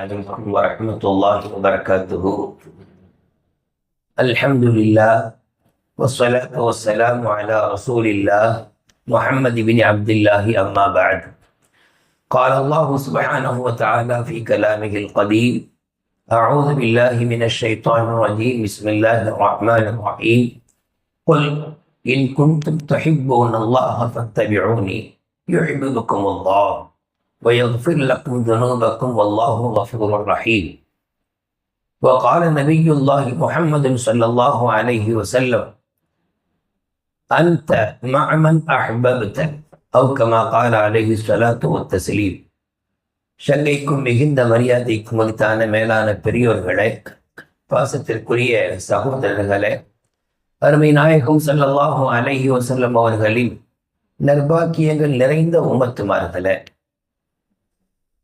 عليكم ورحمة الله وبركاته. الحمد لله والصلاة والسلام على رسول الله محمد بن عبد الله أما بعد. قال الله سبحانه وتعالى في كلامه القديم أعوذ بالله من الشيطان الرجيم. بسم الله الرحمن الرحيم. قل إن كنتم تحبون الله فاتبعوني يحببكم الله. ويغفر لكم ذنوبكم والله غفور رحيم وقال نبي الله محمد صلى الله عليه وسلم أنت مع من أحببت أو كما قال عليه الصلاة والتسليم சங்கைக்கும் மிகுந்த மரியாதைக்கும் மதித்தான மேலான பெரியோர்களே பாசத்திற்குரிய சகோதரர்களே அருமை நாயகம் ஸல்லல்லாஹு அலைஹி வஸல்லம் அவர்களின் நர்பாக்கியங்கள் நிறைந்த உம்மத்துமார்களே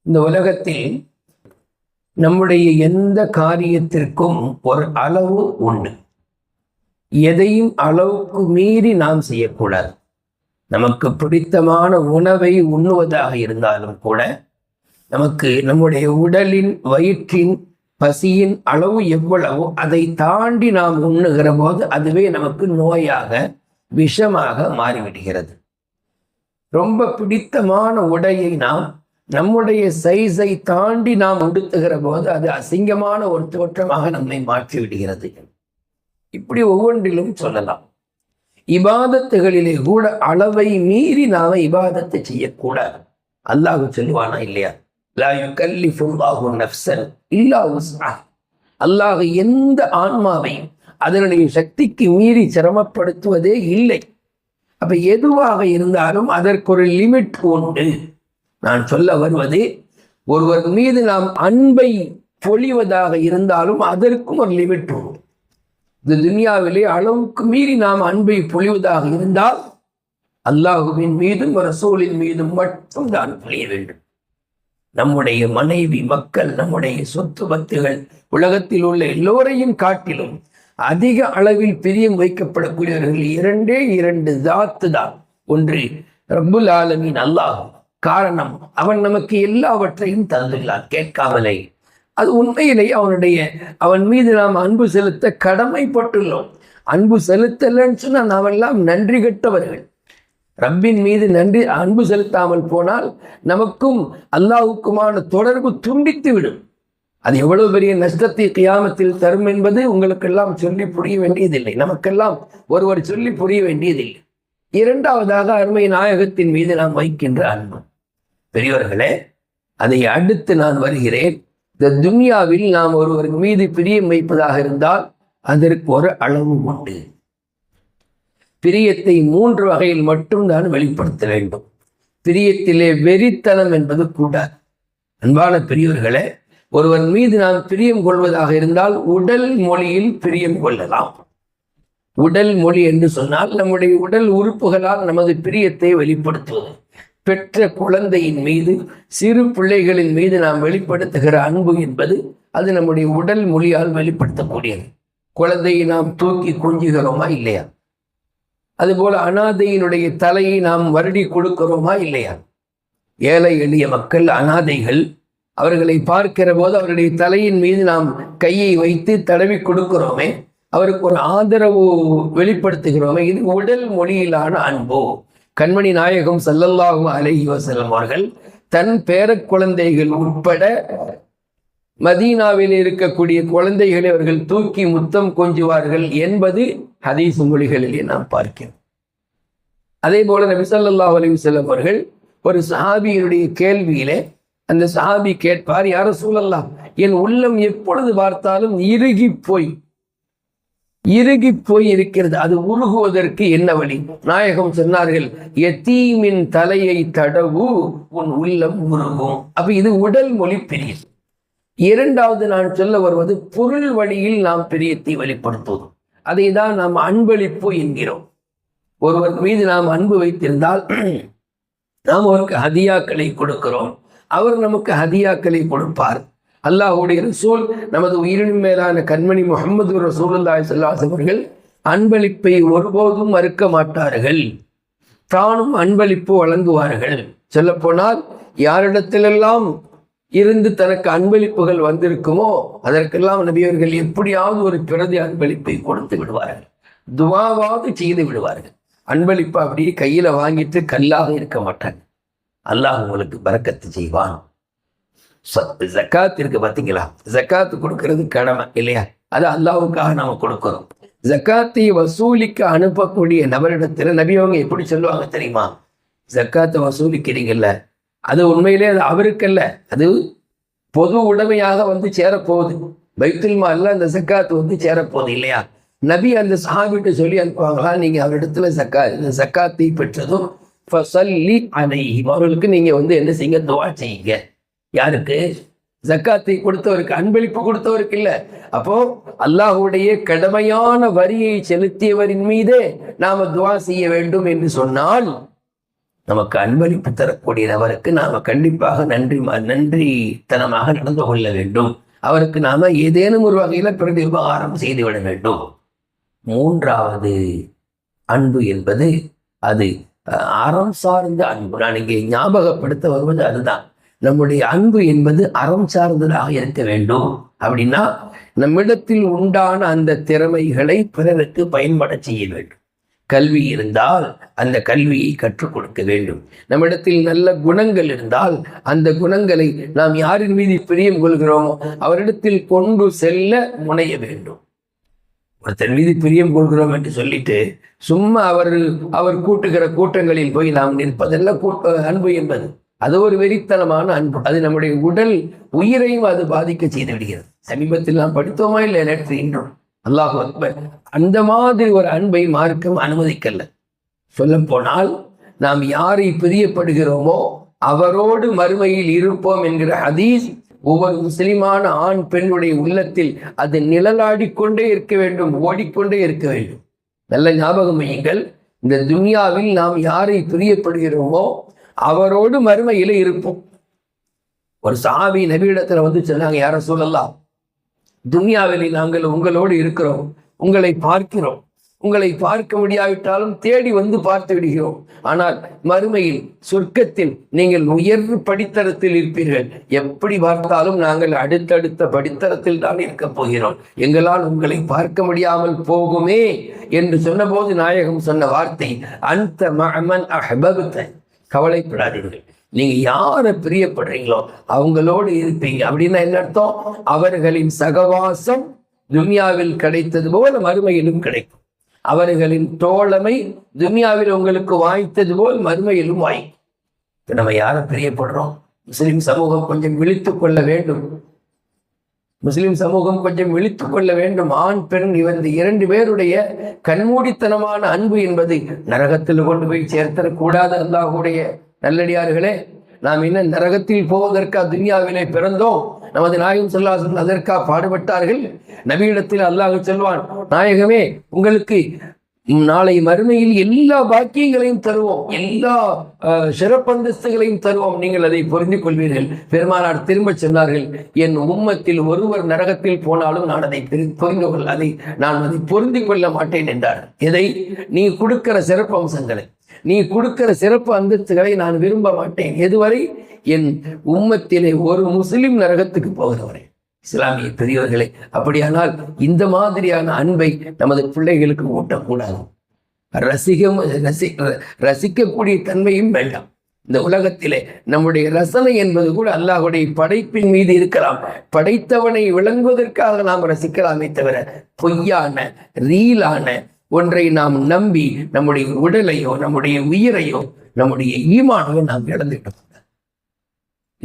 இந்த உலகத்தில் நம்முடைய எந்த காரியத்திற்கும் ஒரு அளவு உண்டு. எதையும் அளவுக்கு மீறி நாம் செய்யக்கூடாது. நமக்கு பிடித்தமான உணவை உண்ணுவதாக இருந்தாலும் கூட நமக்கு நம்முடைய உடலின் வயிற்றின் பசியின் அளவு எவ்வளவோ அதை தாண்டி நாம் உண்ணுகிற போது அதுவே நமக்கு நோயாக விஷமாக மாறிவிடுகிறது. ரொம்ப பிடித்தமான உடையை நாம் நம்முடைய சைஸை தாண்டி நாம் உடுத்துகிற போது அது அசிங்கமான ஒரு தோற்றமாக நம்மை மாற்றி விடுகிறது. இப்படி ஒவ்வொன்றிலும் சொல்லலாம். இபாதத்துகளிலே கூட அளவை மீறி நாம இபாதத்தை செய்யக்கூடாது. அல்லாஹ் சொல்லுவானா இல்லையா? அல்லாஹ் எந்த ஆன்மாவையும் அதனுடைய சக்திக்கு மீறி சிரமப்படுத்துவதே இல்லை. அப்ப எதுவாக இருந்தாலும் அதற்கு ஒரு லிமிட் உண்டு. நான் சொல்ல வருவது ஒருவர் மீது நாம் அன்பை பொழிவதாக இருந்தாலும் அதற்கும் ஒரு லிமிட் உண்டு. இந்த துனியாவிலே அளவுக்கு மீறி நாம் அன்பை பொழிவதாக இருந்தால் அல்லாஹுவின் மீதும் ரசூலின் மீதும் மட்டும் தான் பொழிய வேண்டும். நம்முடைய மனைவி மக்கள் நம்முடைய சொத்து பத்துகள் உலகத்தில் உள்ள எல்லோரையும் காட்டிலும் அதிக அளவில் பிரியம் வைக்கப்படக்கூடியவர்கள் இரண்டே இரண்டு தாத்து தான் ஒன்று ரப்புல் ஆலமின் அல்லாஹ். காரணம். அவன் நமக்கு எல்லாவற்றையும் தந்துள்ளான். கேட்காமலே. அது உண்மையிலே அவனுடைய அவன் மீது நாம் அன்பு செலுத்த கடமைப்பட்டுள்ளோம். அன்பு செலுத்தலன்னு சொன்னால் நாம் எல்லாம் நன்றி கெட்டவர்கள். ரப்பின் மீது நன்றி அன்பு செலுத்தாமல் போனால் நமக்கும் அல்லாஹுக்குமான தொடர்பு துண்டித்து விடும். அது எவ்வளவு பெரிய நஷ்டத்தை கியாமத்தில் தரும் என்பது உங்களுக்கெல்லாம் சொல்லி புரிய வேண்டியதில்லை. நமக்கெல்லாம் ஒருவர் சொல்லி புரிய வேண்டியதில்லை. இரண்டாவதாக அருமை நாயகத்தின் மீது நாம் வைக்கின்ற அன்பு. பெரியவர்களே அதை அடுத்து நான் வருகிறேன். இந்த துன்யாவில் நாம் ஒருவர் மீது பிரியம் வைப்பதாக இருந்தால் அதற்கு ஒரு அளவு உண்டு. பிரியத்தை மூன்று வகையில் மட்டும் நான் வெளிப்படுத்த வேண்டும். பிரியத்திலே வெறித்தனம் என்பது கூடாது. அன்பான பெரியவர்களே ஒருவர் மீது நாம் பிரியம் கொள்வதாக இருந்தால் உடல் மொழியில் பிரியம் கொள்ளலாம். உடல் மொழி என்று சொன்னால் நம்முடைய உடல் உறுப்புகளால் நமது பிரியத்தை வெளிப்படுத்துவது. பெற்ற குழந்தையின் மீது சிறு பிள்ளைகளின் மீது நாம் வெளிப்படுத்துகிற அன்பு என்பது அது நம்முடைய உடல் மொழியால் வெளிப்படுத்தக்கூடியது. குழந்தையை நாம் தூக்கி கொஞ்சுகிறோமா இல்லையா? அதுபோல அனாதையினுடைய தலையை நாம் வருடி கொடுக்கிறோமா இல்லையா? ஏழை எளிய மக்கள் அனாதைகள் அவர்களை பார்க்கிற போது அவருடைய தலையின் மீது நாம் கையை வைத்து தடவி கொடுக்கிறோமே அவருக்கு ஒரு ஆதரவு வெளிப்படுத்துகிறோமே. இது உடல் மொழியிலான அன்பு. கண்மணி நாயகம் செல்லல்லாகும் அலைஹி வஸல்லம் அவர்கள் தன் பேர குழந்தைகள் உட்பட மதீனாவில் இருக்கக்கூடிய குழந்தைகளை அவர்கள் தூக்கி முத்தம் கொஞ்சுவார்கள் என்பது ஹதீஸ் மொழிகளிலே நாம் பார்க்கிறோம். அதே போல நபிசல்லா அலி செல்லும் அவர்கள் ஒரு சஹாபியினுடைய கேள்வியிலே அந்த சஹாபி கேட்பார் யார சூழல்லாம் என் உள்ளம் எப்பொழுது பார்த்தாலும் இறுகி போய் இறுகி போய் இருக்கிறது அது உருகுவதற்கு என்ன வழி? நாயகம் சொன்னார்கள் எத்தீமின் தலையை தடவு உன் உள்ளம் உருகும். அப்ப இது உடல் மொழி பிரியம் இரண்டாவது நான் சொல்ல வருவது பொருள் வழியில் நாம் பிரியத்தை வெளிப்படுத்துவோம். அதை தான் நாம் அன்பளிப்பு என்கிறோம். ஒருவர் மீது நாம் அன்பு வைத்திருந்தால் நாம் அவருக்கு ஹதியாக்களை கொடுக்கிறோம். அவர் நமக்கு ஹதியாக்களை கொடுப்பார். அல்லாஹுடைய ரசூல் நமது உயிரின் மேலான கண்மணி முகமது ரசூலுல்லாஹி ஸல்லல்லாஹு அவர்கள் அன்பளிப்பை ஒருபோதும் மறுக்க மாட்டார்கள். தானும் அன்பளிப்பு வழங்குவார்கள். சொல்லப்போனால் யாரிடத்திலெல்லாம் இருந்து தனக்கு அன்பளிப்புகள் வந்திருக்குமோ அதற்கெல்லாம் நபியவர்கள் எப்படியாவது ஒரு பிரதி அன்பளிப்பை கொடுத்து விடுவார்கள். துவாவாவது செய்து விடுவார்கள். அன்பளிப்பு அப்படியே கையில் வாங்கிட்டு கல்லாக இருக்க மாட்டாங்க. அல்லாஹ் உங்களுக்கு பறக்கத்து செய்வான். ஜக்காத் இருக்கு பார்த்தீங்களா ஜக்காத்து கொடுக்கறது கடமை இல்லையா? அது அல்லாவுக்காக நாம் கொடுக்குறோம். ஜக்காத்தை வசூலிக்க அனுப்பக்கூடிய நபரிடத்தில் நபி அவங்க எப்படி சொல்லுவாங்க தெரியுமா? ஜக்காத்தை வசூலிக்கிறீங்கல்ல அது உண்மையிலே அது அவருக்கல்ல அது பொது உடைமையாக வந்து சேரப்போகுது. பைத்துல் மாலில் அந்த ஜக்காத்து வந்து சேரப்போகுது இல்லையா? நபி அந்த சஹாபிட்ட சொல்லி அனுப்புவாங்களா? நீங்கள் அவரிடத்துல ஜக்கா இந்த ஜக்காத்தை பெற்றதும் ஃபஸல்லி அலைஹிம் அவர்களுக்கு நீங்கள் வந்து என்ன செய்யுங்க? துவா செய்யுங்க. யாருக்கு? ஜக்காத்தை கொடுத்தவருக்கு அன்பளிப்பு கொடுத்தவருக்கு இல்ல. அப்போ அல்லாஹுடைய கடமையான வரியை செலுத்தியவரின் மீதே நாம துவா செய்ய வேண்டும் என்று சொன்னால் நமக்கு அன்பளிப்பு தரக்கூடிய நபருக்கு நாம கண்டிப்பாக நன்றி நன்றித்தனமாக நடந்து கொள்ள வேண்டும். அவருக்கு நாம ஏதேனும் ஒரு வகையில பிறகு உபகாரம் செய்துவிட வேண்டும். மூன்றாவது அன்பு என்பது அது அறம் சார்ந்த அன்பு. நான் இங்கே ஞாபகப்படுத்த வருவது அதுதான். நம்முடைய அன்பு என்பது அறம் சார்ந்ததாக இருக்க வேண்டும். அப்படின்னா நம்மிடத்தில் உண்டான அந்த திறமைகளை பிறருக்கு பயன்பட செய்ய வேண்டும். கல்வி இருந்தால் அந்த கல்வியை கற்றுக் கொடுக்க வேண்டும். நம்மிடத்தில் நல்ல குணங்கள் இருந்தால் அந்த குணங்களை நாம் யாரின் மீது பிரியம் கொள்கிறோமோ அவரிடத்தில் கொண்டு செல்ல முனைய வேண்டும். ஒருத்தர் மீது பிரியம் கொள்கிறோம் என்று சொல்லிட்டு சும்மா அவர் அவர் கூட்டுகிற கூட்டங்களில் போய் நாம் நிற்பதெல்லாம் கூட்ட அன்பு என்பது. அது ஒரு வெறித்தனமான அன்பு. அது நம்முடைய உடல் உயிரையும் அது பாதிக்க செய்து விடுகிறது. சமீபத்தில் நாம் படித்தோமா இல்லை நேற்று? இன்றும் அல்லாஹ் அக்பர். அந்த மாதிரி ஒரு அன்பை மார்க்கம் அனுமதிக்கல. சொல்ல போனால் நாம் யாரை பிரியப்படுகிறோமோ அவரோடு மறுமையில் இருப்போம் என்கிற ஹதீஸ் ஒவ்வொரு முஸ்லிமான ஆண் பெண்ணுடைய உள்ளத்தில் அது நிழலாடிக்கொண்டே இருக்க வேண்டும் ஓடிக்கொண்டே இருக்க வேண்டும். நல்ல ஞாபகம் வையுங்கள் இந்த துன்யாவில் நாம் யாரை பிரியப்படுகிறோமோ அவரோடு மறுமையில் இருப்போம். ஒரு சாமி நபியிடத்துல வந்து சொன்னாங்க யார சொல்லலாம் துன்யாவில் நாங்கள் உங்களோடு இருக்கிறோம் உங்களை பார்க்கிறோம். உங்களை பார்க்க முடியாவிட்டாலும் தேடி வந்து பார்த்து விடுகிறோம். ஆனால் மறுமையில் சொர்க்கத்தில் நீங்கள் உயர் படித்தரத்தில் இருப்பீர்கள். எப்படி பார்த்தாலும் நாங்கள் அடுத்தடுத்த படித்தரத்தில் தான் இருக்க போகிறோம். எங்களால் உங்களை பார்க்க முடியாமல் போகுமே என்று சொன்னபோது நாயகம் சொன்ன வார்த்தை அந்த மகமன் அஹபகுத்தன் கவலைப்படாதீர்கள். நீங்க யாரை பிரியப்படுறீங்களோ அவங்களோடு இருப்பீங்க. அப்படின்னா என்ன அர்த்தம்? அவர்களின் சகவாசம் துன்யாவில் கிடைத்தது போல மறுமையிலும் கிடைக்கும். அவர்களின் தோழமை துன்யாவில் உங்களுக்கு வாய்த்தது போல் மறுமையிலும் வாய்க்கும். இப்ப நம்ம யாரை பிரியப்படுறோம்? முஸ்லிம் சமூகம் கொஞ்சம் விழித்துக் கொள்ள வேண்டும். முஸ்லிம் சமூகம் கொஞ்சம் விழித்துக் கொள்ள வேண்டும். ஆண் பெண் இந்த இரண்டு பேருடைய கண்மூடித்தனமான அன்பு என்பது நரகத்தில் கொண்டு போய் சேர்த்தரக் கூடாது அல்லாஹுடைய நல்லடியார்களே. நாம் என்ன நரகத்தில் போவதற்கா துன்யாவிலே பிறந்தோம்? நமது நாயகம் சொல்லாசன் அதற்கா பாடுபட்டார்கள்? நபியிடத்தில் அல்லாஹ் சொல்வான் நாயகமே உங்களுக்கு நாளை மறுமையில் எல்லா பாக்கியங்களையும் தருவோம். எல்லா சிறப்பந்தஸ்துகளையும் தருவோம். நீங்கள் அதை புரிந்து கொள்வீர்கள். பெருமானார் திரும்ப சொன்னார்கள் என் உம்மத்தில் ஒருவர் நரகத்தில் போனாலும் நான் அதை புரிந்து கொள்ள அதை நான் அதை பொருந்தி கொள்ள மாட்டேன் என்றார். எதை நீ கொடுக்கிற சிறப்பு அம்சங்களை நீ கொடுக்கிற சிறப்பு அந்தஸ்துகளை நான் விரும்ப மாட்டேன். எதுவரை? என் உம்மத்திலே ஒரு முஸ்லிம் நரகத்துக்கு போகிறவரை. இஸ்லாமிய பெரியவர்களே அப்படியானால் இந்த மாதிரியான அன்பை நமது பிள்ளைகளுக்கு ஊட்டக்கூடாது. ரசிகம் ரசி ரசிக்கக்கூடிய தன்மையும் வேண்டாம். இந்த உலகத்திலே நம்முடைய ரசனை என்பது கூட அல்லாஹுடைய படைப்பின் மீது இருக்கலாம். படைத்தவனை விளங்குவதற்காக நாம் ரசிக்கலாமே தவிர பொய்யான ரீலான ஒன்றை நாம் நம்பி நம்முடைய உடலையோ நம்முடைய உயிரையோ நம்முடைய ஈமானையோ நாம் இழந்துட்டோம்.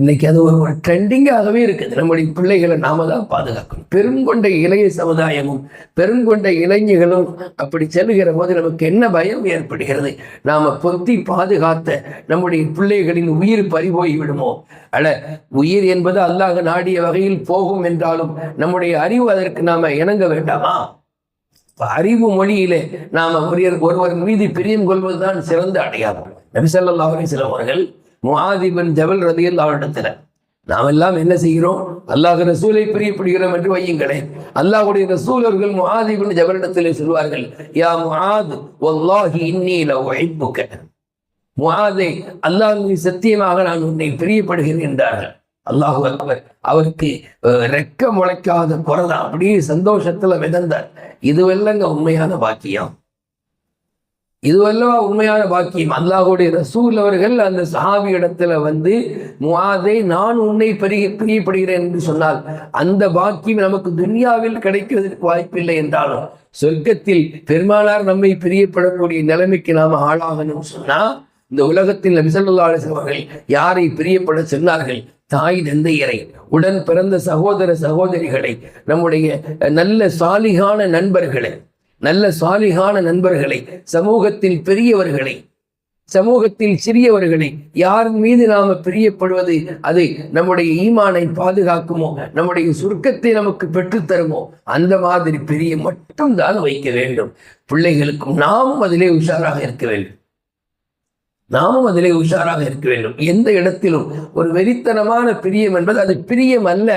இன்னைக்கு அது ஒரு ஒரு ட்ரெண்டிங்காகவே இருக்குது. நம்முடைய பிள்ளைகளை நாம தான் பாதுகாக்கணும். பெருங்கொண்ட இளைய சமுதாயமும் பெருங்கொண்ட இளைஞர்களும் அப்படி செல்லுகிற போது நமக்கு என்ன பயம் ஏற்படுகிறது? நாம பொத்தி பாதுகாத்த நம்முடைய பிள்ளைகளின் உயிர் பறிபோய் விடுமோ? அட உயிர் என்பது அல்லாஹ் நாடிய வகையில் போகும் என்றாலும் நம்முடைய அறிவு அதற்கு நாம இணங்க வேண்டாமா? அறிவு மொழியிலே நாம ஒருவர் ஒருவர் மீது பிரியம் கொள்வதுதான் சிறந்த அடையாளம். நபிசல்லா அலிஸ்லாம் அவர்கள் முஆதிபன் ஜபல் ரதியல் அவரிடத்துல நாம் எல்லாம் என்ன செய்கிறோம்? அல்லாஹ் ரசூலை பிரியப்படுகிறோம் என்று வையுங்களேன் அல்லாஹுடைய ரசூலர்கள் முஆதிபன் ஜபரிடத்திலே சொல்வார்கள் யா முஆத் வல்லாஹி இன்னி லஉஹிப்புக. முஹாதே அல்லாஹ் சத்தியமாக நான் உன்னை பிரியப்படுகிறேன் என்றார்கள். அல்லாஹு அக்பர் அவருக்கு ரெக்க முளைக்காத குரல்? அப்படியே சந்தோஷத்துல மிதந்தார். இதுவெல்லாம் உண்மையான பாக்கியம். இதுவல்லவா உண்மையான பாக்கியம். அல்லாஹுடைய ரசூல் அவர்கள் அந்த சஹாபி இடத்துல வந்து முவாதை நான் உன்னை பெரிய பிரியப்படுகிறேன் என்று சொன்னால் அந்த பாக்கியம் நமக்கு துன்யாவில் கிடைக்கிறதுக்கு வாய்ப்பில்லை என்றாலும் சொர்க்கத்தில் பெருமானார் நம்மை பிரியப்படக்கூடிய நிலைமைக்கு நாம ஆளாகணும் சொன்னா இந்த உலகத்தில் நபிசல்லா அவர்கள் யாரை பிரியப்பட சொன்னார்கள்? தாய் தந்தையரை உடன் பிறந்த சகோதர சகோதரிகளை நம்முடைய நல்ல சாலிகான நண்பர்களை நல்ல சாலிகான நண்பர்களை சமூகத்தில் பெரியவர்களை சமூகத்தில் சிறியவர்களை யாரின் மீது நாம பிரியப்படுவது அது நம்முடைய ஈமானை பாதுகாக்குமோ நம்முடைய சுருக்கத்தை நமக்கு பெற்றுத்தருமோ அந்த மாதிரி பிரிய மட்டும்தான் வைக்க வேண்டும். பிள்ளைகளுக்கும் நாமும் அதிலே உஷாராக இருக்க வேண்டும். நாமும் அதிலே உஷாராக இருக்க வேண்டும். எந்த இடத்திலும் ஒரு வெறித்தனமான பிரியம் என்பது அது பிரியம் அல்ல.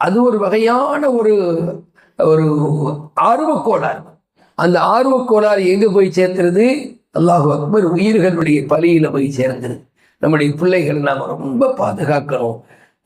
அது ஒரு வகையான ஒரு ஒரு ஆர்வக்கோளாறு. அந்த ஆர்வக்கோளாறு எங்கே போய் சேர்த்துறது அல்லாஹு அக்பர் உயிர்களுடைய பலியில் போய் சேர்ந்தது. நம்முடைய பிள்ளைகளை நாம் ரொம்ப பாதுகாக்கணும்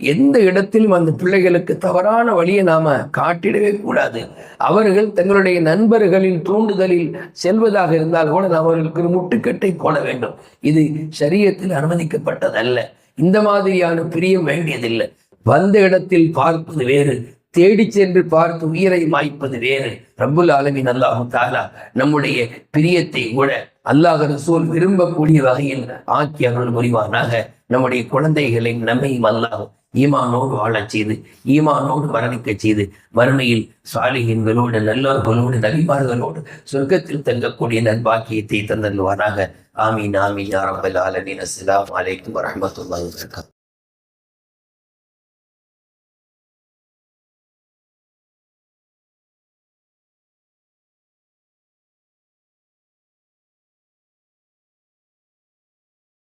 எந்த இடத்திலும் அந்த பிள்ளைகளுக்கு தவறான வழியை நாம் காட்டிடவே கூடாது. அவர்கள் தங்களுடைய நண்பர்களின் தூண்டுதலில் செல்வதாக இருந்தால் கூட நாம் அவர்களுக்கு ஒரு முட்டுக்கட்டை போட வேண்டும். இது சரியத்தில் அனுமதிக்கப்பட்டதல்ல. இந்த மாதிரியான பிரியம் வேண்டியதில்லை. வந்த இடத்தில் பார்ப்பது வேறு தேடி சென்று பார்த்து உயிரை மாய்ப்பது வேறு. ரப்புல் ஆலமின் அல்லாஹு தாலா நம்முடைய பிரியத்தை கூட அல்லாஹ் ரசூல் விரும்பக்கூடிய வகையில் ஆக்கி அருள் புரிவானாக. நம்முடைய குழந்தைகளை நம்மையும் அல்லாஹ் ஈமானோடு வாழச் செய்து ஈமானோடு மரணிக்கச் செய்து மறுமையில் சாலிகின்களோடு நல்லோர்களோடு நபிமார்களோடு சொர்க்கத்தில் தங்கக்கூடிய நல்பாக்கியத்தை தந்தல்வானாக ஆமீன் ஆமீன் யா ரப்பல் ஆலமீன். அஸ்ஸலாமு அலைக்கும் வரஹ்மத்துல்லாஹி